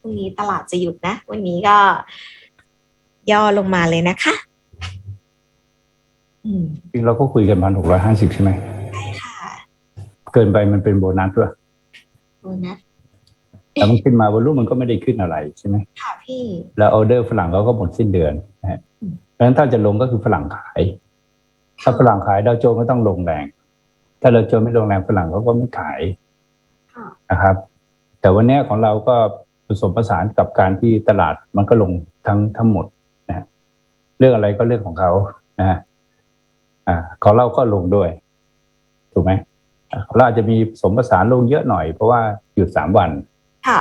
พรุ่งนี้ตลาดจะหยุดนะ วันนี้ก็ย่อลงมาเลยนะคะอืมจริงเราก็คุยกันพันหกร้อยห้าสิบใช่ไหมใช่ค่ะ เกินไปมันเป็นโบนัสด้วยโบนัสแต่มันขึ้นมาวอลุ่มมันก็ไม่ได้ขึ้นอะไรใช่ไหมค่ะพี่ แล้วออเดอร์ฝรั่งเขาก็หมดสิ้นเดือนนะฮะอืมเพราะฉะนั้นถ้าจะลงก็คือฝรั่งขาย ถ้าฝรั่งขายดาวโจนส์ก็ต้องลงแรง ถ้าดาวโจนส์ไม่ลงแรงฝรั่งเขาก็ไม่ขายค่ะนะครับ แต่วันเนี้ยของเราก็ ผสมผสานกับการที่ตลาดมันก็ลงทั้งทั้งหมดนะฮะเรื่องอะไรก็เรื่องของเขานะฮะอ่าของเราก็ลงด้วย ถูกไหมอ่าของเราอาจจะมีผสมผสานลงเยอะหน่อยเพราะว่าหยุดสามวันค่ะ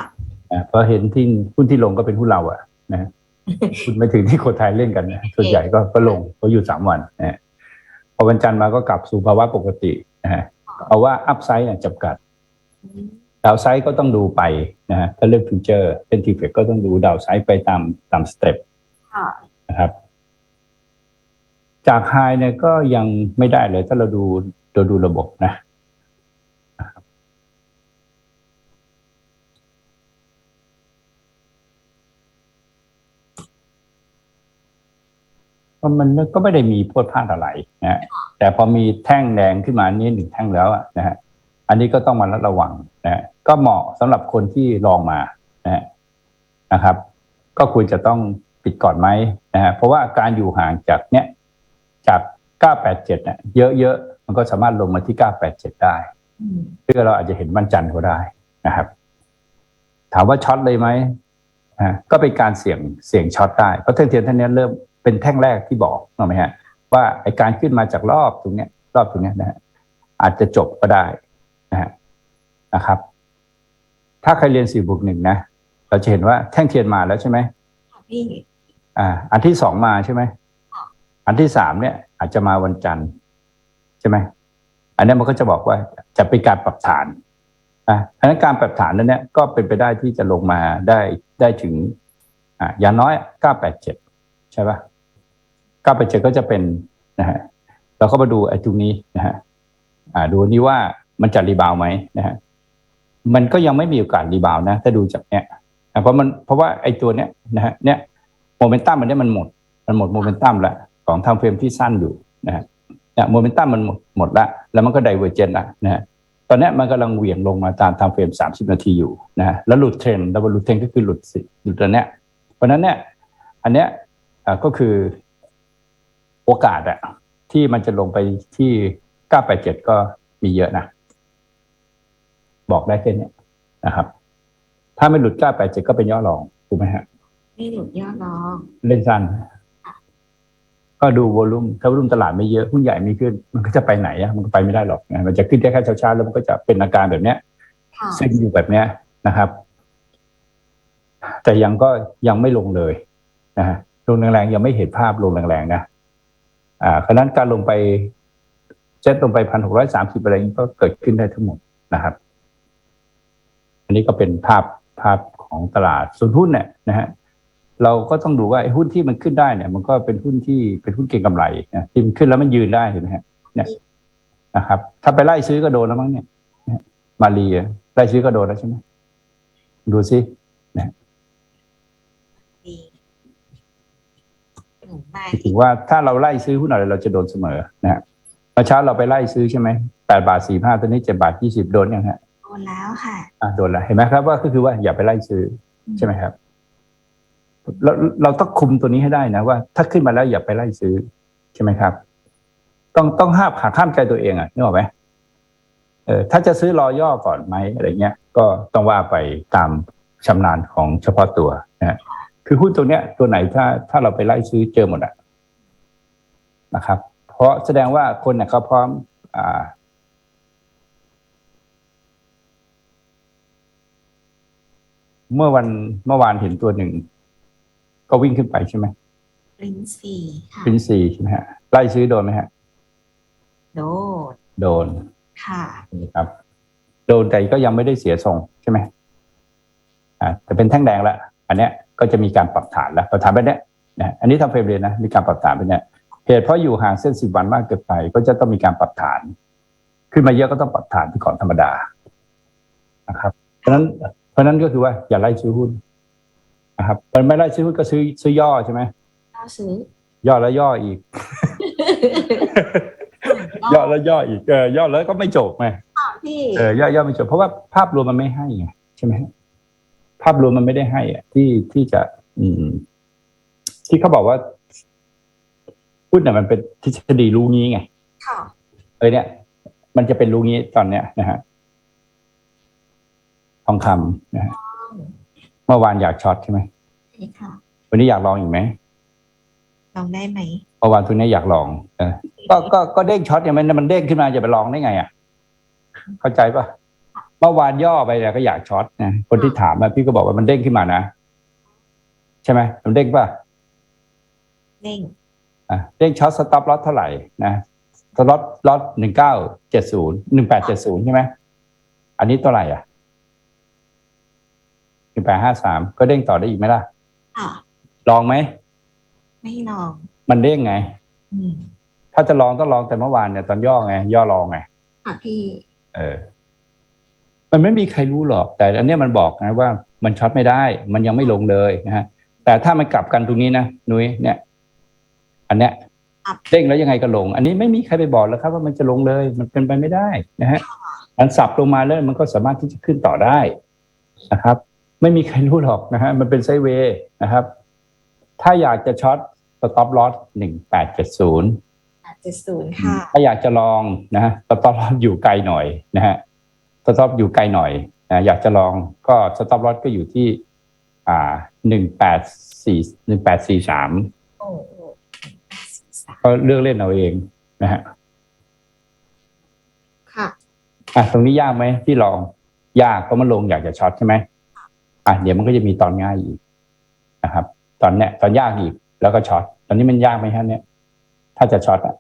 นะเพราะเห็นที่หุ้นที่ลงก็เป็นหุ้นเราอะนะฮะหุ้นไม่ถึงที่คนไทยเล่นกันนะส่วนใหญ่ก็ก็ลงเพราะอยู่สามวันนะฮะพอวันจันทร์มาก็กลับสู่ภาวะปกตินะฮะเอาว่าอัพไซด์เนี่ยจำกัด ดาวไซด์ก็ต้องดูไปนะฮะถ้าเลือกฟิวเจอร์เป็นทีเฟกก็ต้องดูดาวไซด์ไปตามตามสเต็ปค่ะนะครับ จากไฮเนี่ยก็ยังไม่ได้เลยถ้าเราดูเราดูระบบนะเพราะมันก็ไม่ได้มีพวดพลาดอะไรนะฮะแต่พอมีแท่งแดงขึ้นมานี่หนึ่งแท่งแล้วอะนะฮะอันนี้ก็ต้องมาระวังนะฮะ ก็เหมาะสำหรับคนที่ลองมานะนะครับ ก็ควรจะต้องปิดก่อนไหมนะฮะเพราะว่าการอยู่ห่างจากเนี้ยจาก 987 เนี่ยเยอะๆ มันก็สามารถลงมาที่ 987 ได้อืมเพื่อเราอาจจะเห็นวันจันทร์ก็ได้นะครับ ถามว่าช็อตเลยไหมอ่าก็เป็นการเสี่ยงเสี่ยงช็อตได้ เพราะเท่งเทียนท่านนี้เริ่มเป็นแท่งแรกที่บอกถูกไหมฮะ ว่าไอการขึ้นมาจากรอบตรงเนี้ย รอบตรงเนี้ยนะฮะอาจจะจบก็ได้นะฮะนะครับ ถ้าใครเรียนสี่บวกหนึ่งนะ เราจะเห็นว่าแท่งเทียนมาแล้วใช่ไหมค่ะพี่อ่า อันที่สองมาใช่ไหม อันที่สามเนี่ย อาจจะมาวันจันทร์ใช่ไหม อันนี้มันก็จะบอกว่าจะเป็นการปรับฐานอะอันนั้นการปรับฐานนั้นเนี่ยก็เป็นไปได้ที่จะลงมาได้ได้ถึง อ่าอย่างน้อยเก้าแปดเจ็ดใช่ปะเก้าแปดเจ็ดก็จะเป็นนะฮะเราก็มาดูไอ้ตรงนี้นะฮะอ่าดูนี่ว่ามันจะรีบาวด์ไหมนะฮะ มันก็ยังไม่มีโอกาสรีบาวนะ ถ้าดูจากเนี้ยเพราะมันเพราะว่าไอ้ตัวเนี้ยนะฮะเนี่ยโมเมนตัมมันเนี่ยมันหมด มันหมดโมเมนตัมแล้วของทางเฟรมที่สั้นอยู่นะฮะโมเมนตัมมันหมดหมดละแล้วมันก็ไดเวอร์เจนละนะฮะตอนนี้มันกำลังเหวี่ยงลงมาตามทางเฟรม 30 นาทีอยู่นะฮะแล้วหลุดเทรนด์แล้วหลุดเทรนก็คือหลุดสิหลุดตัวเนี้ยเพราะนั้นเนี่ยอันเนี้ยก็คือโอกาสอะที่มันจะลงไปที่ 987 ก็มีเยอะนะ บอกได้แค่เนี้ยนะครับ ถ้าไม่หลุด987ก็เป็นย่อรองถูกไหมฮะไม่หลุดยอดน้อง เล่นสั้นก็ดูวอลุ่มถ้าวอลุ่มตลาดไม่เยอะหุ้นใหญ่ไม่ขึ้น มันก็จะไปไหนอะมันก็ไปไม่ได้หรอกนะมันจะขึ้นแค่แค่เช้าๆแล้วมันก็จะเป็นอาการแบบเนี้ยค่ะเส้นอยู่แบบเนี้ยนะครับ แต่ยังก็ยังไม่ลงเลยนะฮะลงแรงๆยังไม่เห็นภาพลงแรงๆนะอ่าขณะนั้นการลงไปเซ็ตลงไปพันหกร้อยสามสิบอะไรนี้ก็เกิดขึ้นได้ทั้งหมดนะครับ อันนี้ก็เป็นภาพภาพของตลาดส่วนหุ้นเนี่ยนะฮะเราก็ต้องดูว่าไอ้หุ้นที่มันขึ้นได้เนี่ย มันก็เป็นหุ้นที่เป็นหุ้นเก็งกำไรนะที่มันขึ้นแล้วมันยืนได้เห็นไหมฮะเนี่ยนะครับ ถ้าไปไล่ซื้อก็โดนแล้วมั้งเนี่ยเนี่ยมาลีอะไล่ซื้อก็โดนแล้วใช่ไหมดูซิดีหนูมาถือว่าถ้าเราไล่ซื้อหุ้นอะไรเราจะโดนเสมอนะฮะเมื่อเช้าเราไปไล่ซื้อใช่ไหมแปดบาทสี่ห้าตอนนี้เจ็ดบาทยี่สิบโดนยังฮะโด นแล้วค่ะ อะโดนแล้วเห็นไหมครับว่าก็คือว่าอย่าไปไล่ซื้อใช่ไหมครับเราเราต้องคุมตัวนี้ให้ได้นะว่า ถ้าขึ้นมาแล้วอย่าไปไล่ซื้อใช่ไหมครับ ต้องต้องห้ามหักห้ามใจตัวเองอะนึกออกไหมเออถ้าจะซื้อรอย่อก่อนไหมอะไรเงี้ย ก็ต้องว่าไปตามชำนาญของเฉพาะตัวนะฮะคือหุ้นตัวเนี้ย ตัวไหนถ้าถ้าเราไปไล่ซื้อเจอหมดอะนะครับ เพราะแสดงว่าคนเนี่ยเขาพร้อม อ่า เมื่อวันเมื่อวานเห็นตัวหนึ่ง ก็วิ่งขึ้นไปใช่ไหมลินซีค่ะฟินซีใช่ไหมฮะไล่ซื้อโดนไหมฮะ โดนโดนค่ะ นะครับ โดนแต่ก็ยังไม่ได้เสียทรงใช่ไหมอ่าแต่เป็นแท่งแดงแล้วอันเนี้ยก็จะมีการปรับฐานแล้วปรับฐานไปเนี้ยนะอันนี้ทำเฟรมเรียนนะมีการปรับฐานไปเนี้ยเหตุเพราะอยู่ห่างเส้นสิบวันมากเกินไป ก็จะต้องมีการปรับฐาน ขึ้นมาเยอะก็ต้องปรับฐานไปก่อนธรรมดานะครับ เพราะฉะนั้นเพ ราะฉะนั้นก็คือว่าอย่าไล่ซื้อหุ้นนะครับมันไม่ได้ซื้อหุ้นก็ซื้อซื้อย่อใช่ไหมก็ซื้อย่อแล้วย่ออีก ย่อแล้วย่ออีกเออย่อแล้วก็ไม่จบไงค่ะพี่เออย่อย่อไม่จบเพราะว่าภาพรวมมันไม่ให้ไงใช่ไหมภาพรวมมันไม่ได้ให้อะที่ที่จะ อืม ที่เขาบอกว่าหุ้นเนี่ยมันเป็นทฤษฎีรู้งี้ไงค่ะเออเนี่ย มันจะเป็นรู้งี้ตอนเนี้ยนะฮะ ทองคำนะฮะเมื่อวานอยากช็อตใช่ไหมใช่ค่ะวันนี้อยากลองอีกไหมลองได้ไหมเมื่อวานตัวนี้อยากลองเออก็ก็ก็เด้งช็อตเนี่ยมันมันเด้งขึ้นมาจะไปลองได้ไงอะเข้าใจปะเมื่อวานย่อไปเนี่ยก็อยากช็อตนะคนที่ถามมาพี่ก็บอกว่ามันเด้งขึ้นมานะใช่ไหมมันเด้งปะเด้งอะเด้งช็อตสต็อปลอสเท่าไหร่นะสต็อปลอสหนึ่งเก้าเจ็ดศูนย์หนึ่งแปดเจ็ดศูนย์ใช่ไหมอันนี้เท่าไหร่อะ หนึ่งแปดห้าสามก็เด้งต่อได้อีกไหมล่ะค่ะลองไหม ไม่ลอง มันเด้งไง อืมถ้าจะลองต้องลองแต่เมื่อวานเนี่ยตอนย่อไง ย่อลองไง ค่ะพี่เออ มันไม่มีใครรู้หรอก แต่อันเนี้ยมันบอกนะว่ามันช็อตไม่ได้ มันยังไม่ลงเลยนะฮะ แต่ถ้ามันกลับกันตรงนี้นะนุ้ยเนี่ย อันเนี้ยเด้งแล้วยังไงก็ลง อันนี้ไม่มีใครไปบอกแล้วครับ ว่ามันจะลงเลย มันเป็นไปไม่ได้นะฮะมันสับลงมาแล้วมันก็สามารถที่จะขึ้นต่อได้นะครับ ไม่มีใครรู้หรอกนะฮะมันเป็นไซด์เวย์นะครับ ถ้าอยากจะช็อตสต็อปลอสหนึ่งแปดเจ็ดศูนย์เจ็ดศูนย์ค่ะ ถ้าอยากจะลองนะฮะสต็อปลอสอยู่ไกลหน่อยนะฮะสต็อปอยู่ไกลหน่อยนะอยากจะลองก็สต็อปลอสก็อยู่ที่อ่าหนึ่งแปดสี่หนึ่งแปดสี่สามโอ้โหก็เลือกเล่นเอาเองนะฮะค่ะอะตรงนี้ยากไหมที่ลองยากเพราะมันลงอยากจะช็อตใช่ไหม อะเดี๋ยวมันก็จะมีตอนง่ายอีกนะครับ ตอนเนี้ยตอนยากอีกแล้วก็ช็อตตอนนี้มันยากไหมฮะเนี่ย ถ้าจะช็อตอะ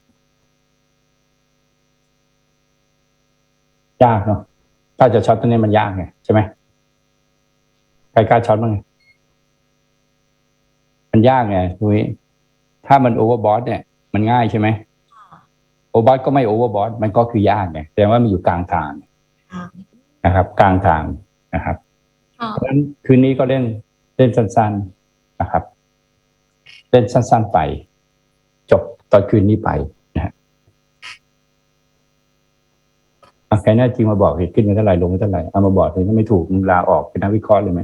ยากเนาะถ้าจะช็อตตอนนี้มันยากไงใช่ไหมใครกล้าช็อตบ้างไงมันยากไงนุ้ยถ้ามันโอเวอร์บอสเนี่ย มันง่ายใช่ไหมโอเวอร์บอสก็ไม่โอเวอร์บอสมันก็คือยากไงแสดงว่ามันอยู่กลางทางค่ะนะครับ กลางทางนะครับค่ะ เพราะฉะนั้นคืนนี้ก็เล่นเล่นสั้นๆนะครับ เล่นสั้นๆไป จบตอนคืนนี้ไปนะฮะอะใครแน่จริงมาบอกเหตุขึ้นกันเท่าไหร่ลงกันเท่าไหร่เอามาบอกเลยถ้าไม่ถูกมึงลาออกเป็นนักวิเคราะห์เลยไหม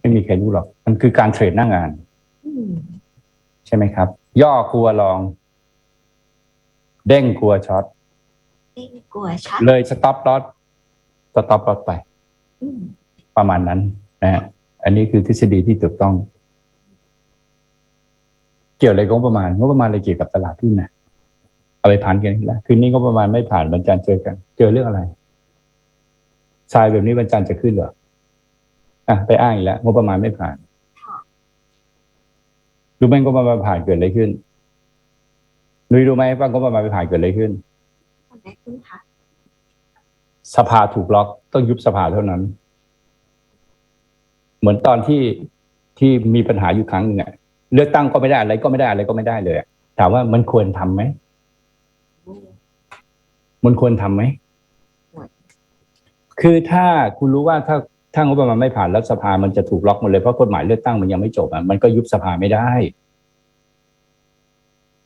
ไม่มีใครรู้หรอก มันคือการเทรดหน้างานอืมใช่ไหมครับ ย่อกลัวลอง เด้งกลัวช็อตเด้งกลัวชัดเลยสต็อปลอสสต็อปลอสไปอืม ประมาณนั้นนะฮะอันนี้คือทฤษฎีที่ถูกต้อง เกี่ยวอะไรกับงบประมาณงบประมาณอะไรเกี่ยวกับตลาดหุ้นนะเอาไปผ่านกันแล้วคืนนี้งบประมาณไม่ผ่านวันจันทร์เจอกัน เจอเรื่องอะไรทรายแบบนี้วันจันทร์จะขึ้นเหรออะไปอ้างอีกแล้วงบประมาณไม่ผ่านรู้ไหมงบประมาณผ่านเกิดอะไรขึ้นนุ้ยรู้ไหมว่างบประมาณไม่ผ่านเกิดอะไรขึ้นทำได้ขึ้นค่ะสภาถูกล็อกต้องยุบสภาเท่านั้น เหมือนตอนที่ที่มีปัญหาอยู่ครั้งหนึ่งอะเลือกตั้งก็ไม่ได้อะไรก็ไม่ได้อะไรก็ไม่ได้เลยอะถามว่ามันควรทำไหม มันควรทำไหมควรคือถ้าคุณรู้ว่าถ้าถ้างบประมาณไม่ผ่านแล้วสภา มันจะถูกล็อกหมดเลยเพราะกฎหมายเลือกตั้งมันยังไม่จบอะมันก็ยุบสภาไม่ได้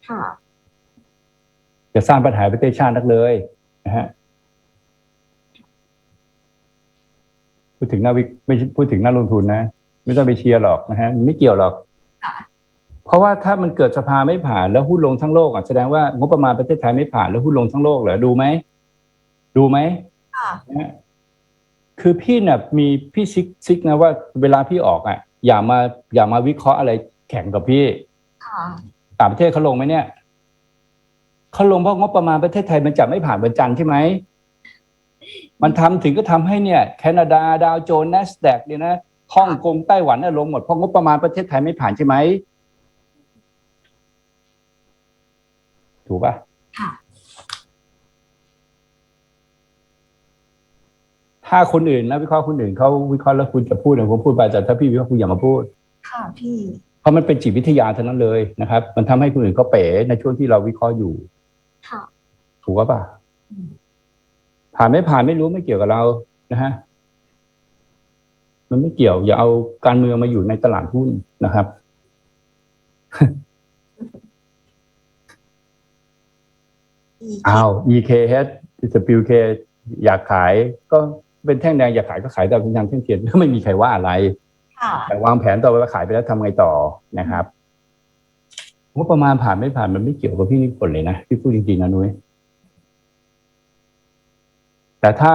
ค่ะ จะสร้างปัญหาให้ประเทศชาตินักเลยนะฮะ พูดถึงนักวิไม่ใช่พูดถึงนักลงทุนนะ ไม่ต้องไปเชียร์หรอกนะฮะมันไม่เกี่ยวหรอกค่ะเพราะว่าถ้ามันเกิดสภาไม่ผ่านแล้วหุ้นลงทั้งโลกอะแสดงว่างบประมาณประเทศไทยไม่ผ่านแล้วหุ้นลงทั้งโลกเหรอดูไหมดูไหมค่ะนะฮะคือพี่เนี่ยมีพี่ซิกซิกนะว่า เวลาพี่ออกอะ อย่ามาอย่ามาวิเคราะห์อะไรแข่งกับพี่ค่ะต่างประเทศเขาลงไหมเนี่ยเขาลงเพราะงบประมาณประเทศไทยมันจะไม่ผ่านวันจันทร์ใช่ไหม มันทำถึงก็ทำให้เนี่ยแคนาดาดาวโจนส์ n นสแดกเนี่ยนะฮ่องกงไต้หวันน่ะลงหมดเพราะงบประมาณประเทศไทยไม่ผ่านใช่ไหมถูกปะค่ะ ถ้าคนอื่นนะวิเคราะห์คนอื่นเขาวิเคราะห์แล้วคุณจะพูดเนี่ยผมพูดไปแต่ถ้าพี่วิเคราะห์คุณอย่ามาพูด ค่ะพี่ เพราะมันเป็นจิตวิทยาเท่านั้นเลยนะครับ มันทำให้คนอื่นเขาเป๋ในช่วงที่เราวิเคราะห์อยู่ ค่ะ ถูกปะอืม ผ่านไม่ผ่านไม่รู้ไม่เกี่ยวกับเรานะฮะมันไม่เกี่ยว อย่าเอาการเมืองมาอยู่ในตลาดหุ้นนะครับ อ้าว EKH WK อยากขายก็เป็นแท่งแดงอยากขายก็ขายแต่เป็นทางแท่งเทียนก็ไม่มีใครว่าอะไรค่ะแต่วางแผนต่อไปว่าขายไปแล้วทำไงต่อนะครับงบประมาณผ่านไม่ผ่านมันไม่เกี่ยวกับพี่นิพนธ์เลยนะพี่พูดจริงๆนะนุ้ย แต่ถ้า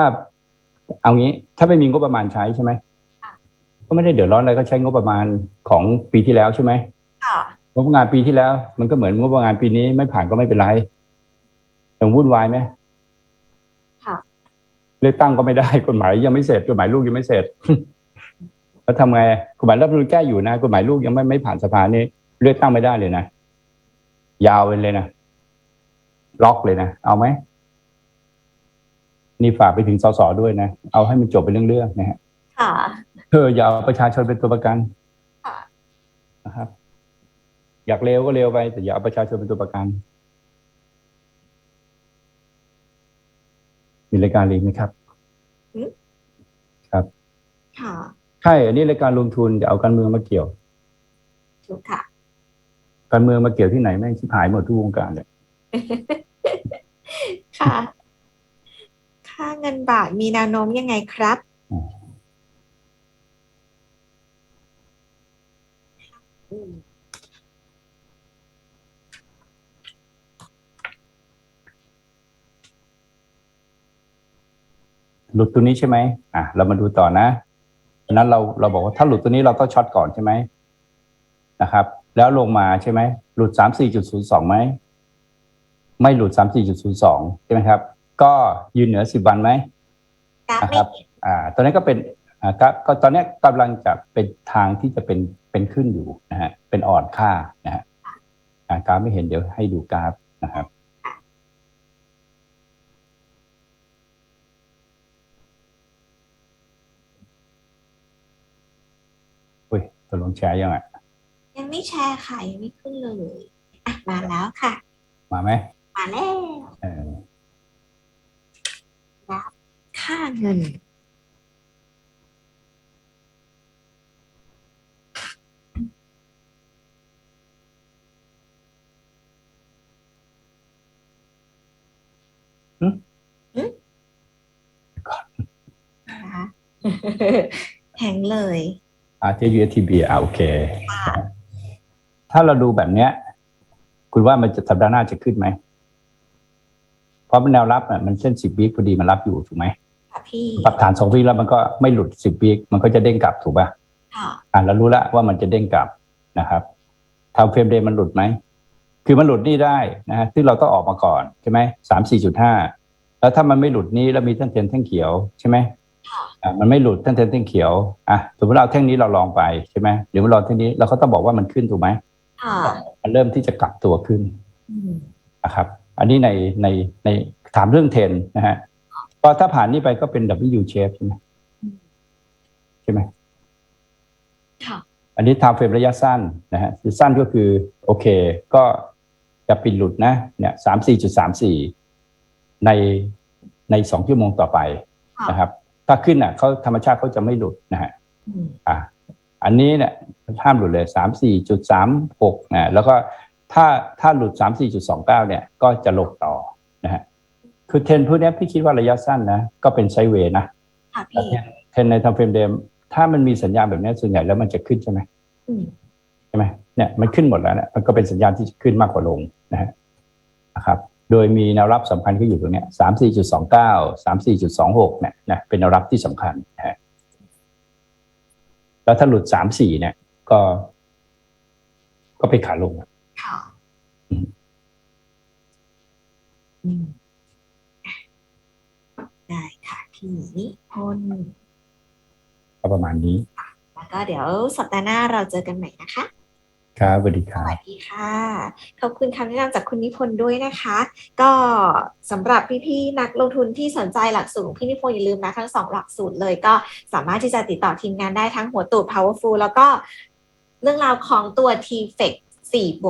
เอางี้ถ้าไม่มีงบประมาณใช้ใช่ไหมก็ไม่ได้เดือดร้อนอะไรก็ใช้งบประมาณของปีที่แล้วใช่ไหมค่ะงบประมาณปีที่แล้ว มันก็เหมือนงบประมาณปีนี้ไม่ผ่านก็ไม่เป็นไรต้องวุ่นวายไหมค่ะเลือกตั้งก็ไม่ได้กฎหมายยังไม่เสร็จกฎหมายลูกยังไม่เสร็จแล้วทำไงกฎหมายรัฐธรรมนูญแก้อยู่นะกฎหมายลูกยังไม่ไม่ผ่านสภานี่เลือกตั้งไม่ได้เลยนะยาวไปเลยนะล็อกเลยนะเอาไหม นี่ฝากไปถึงสสด้วยนะ เอาให้มันจบเป็นเรื่องๆนะฮะค่ะเอออย่าเอาประชาชนเป็นตัวประกันค่ะนะครับ อยากเร็วก็เร็วไป แต่อย่าเอาประชาชนเป็นตัวประกัน มีรายการเรียนไหมครับ ค่ะ ใช่ อันนี้รายการลงทุนอย่าเอาการเมืองมาเกี่ยว ถูกค่ะ การเมืองมาเกี่ยวที่ไหนแม่งชิบหายหมดทุกวงการเลย ค่ะ ค่าเงินบาทมีแนวโน้มยังไงครับอืมหลุดตัวนี้ใช่ไหมอะ เรามาดูต่อนะดังนั้นเราเราบอกว่าถ้าหลุดตัวนี้เราต้องช็อตก่อนใช่ไหมนะครับ แล้วลงมาใช่ไหมหลุดสามสี่จุดศูนย์สองไหมไม่หลุดสามสี่จุดศูนย์สองใช่ไหมครับ ก็ยืนเหนือสิบวันไหมกราฟนะคไม่รับ อ่า ตอนนี้ก็เป็นอ่าก็ก็ตอนนี้กำลังจะเป็นทางที่จะเป็นเป็นขึ้นอยู่นะฮะเป็นอ่อนค่านะฮะอ่ากราฟไม่เห็นเดี๋ยวให้ดูกราฟนะครับอุ้ยตกลงแชร์ยังไงยังไม่แชร์ค่ะยังไม่ขึ้นเลยอะมาแล้วค่ะ มาไหมมาแล้ว เออค่าเงินนะคะแหงเลยอาร์ทียูทีบีอ่าโอเคถ้าเราดูแบบเนี้ย คุณว่ามันจะสัปดาห์หน้าจะขึ้นไหม เพราะมันแนวรับอะมันเส้นสิบวิพอดีมันรับอยู่ถูกไหมค่ะพี่ปรับฐานสองวิแล้วมันก็ไม่หลุดสิบวิมันก็จะเด้งกลับถูกป่ะค่ะอ่าเรารู้แล้วว่ามันจะเด้งกลับนะครับทำเฟรมเดย์มันหลุดไหมคือมันหลุดนี่ได้นะฮะซึ่งเราต้องออกมาก่อนใช่ไหมสามสี่จุดห้าแล้วถ้ามันไม่หลุดนี้แล้วมีแท่งเทียนแท่งเขียวใช่ไหมอ่ามันไม่หลุดแท่งเทียนแท่งเขียวอะสมมติเราเอาแท่งนี้เราลองไปใช่ไหมหรือว่าเราแท่งนี้เราก็ต้องบอกว่ามันขึ้นถูกไหมค่ะมันเริ่มที่จะกลับตัวขึ้นอืมนะครับ อันนี้ในในในถามเรื่องเทรนนะฮะก็ถ้าผ่านนี่ไปก็เป็น W shape ใช่ไหมใช่ไหมค่ะอันนี้ time frame ระยะสั้นนะฮะคือสั้นก็คือ โอเค ก็จะปิดหลุดนะ เนี่ยสามสี่จุดสามสี่ในในสองชั่วโมงต่อไปค่ะนะครับ ถ้าขึ้นอะเขาธรรมชาติเขาจะไม่หลุดนะฮะอืมอะอันนี้เนี่ยห้ามหลุดเลยสามสี่จุดสามหกนะแล้วก็ ถ้าถ้าหลุดสามสี่จุดสองเก้าเนี่ย ก็จะลงต่อนะฮะคือเทรนด์พวกเนี้ยพี่คิดว่าระยะสั้นนะ ก็เป็นไซด์เวย์นะค่ะแต่พี่เทรนด์ในทำเฟรมเดม ถ้ามันมีสัญญาณแบบเนี้ยส่วนใหญ่แล้วมันจะขึ้นใช่ไหมอืมใช่ไหมเนี่ยมันขึ้นหมดแล้วเนี่ยมันก็เป็นสัญญาณที่จะขึ้นมากกว่าลงนะฮะนะครับ โดยมีแนวรับสำคัญก็อยู่ตรงเนี้ยสามสี่จุดสองเก้าสามสี่จุดสองหกเนี่ยนะเป็นแนวรับที่สำคัญนะฮะแล้วถ้าหลุดสามสี่เนี่ย ก็ ก็ไปขาลง ค่ะอืมอืมได้ค่ะพี่นิพนธ์ก็ประมาณนี้ แล้วก็เดี๋ยวสัปดาห์หน้าเราเจอกันใหม่นะคะ ครับสวัสดีคสรับวัสดีค่ะ ขอบคุณคำแนะนำจากคุณนิพนธ์ด้วยนะคะ ก็สำหรับพี่ๆนักลงทุนที่สนใจหลักสูตรของพี่นิพนธ์อย่าลืมนะทั้งสองหลักสูตรเลยก็สามารถที่จะติดต่อทีมงานได้ทั้งหัวตูด powerful แล้วก็เรื่องราวของตัว t f e c 4บวก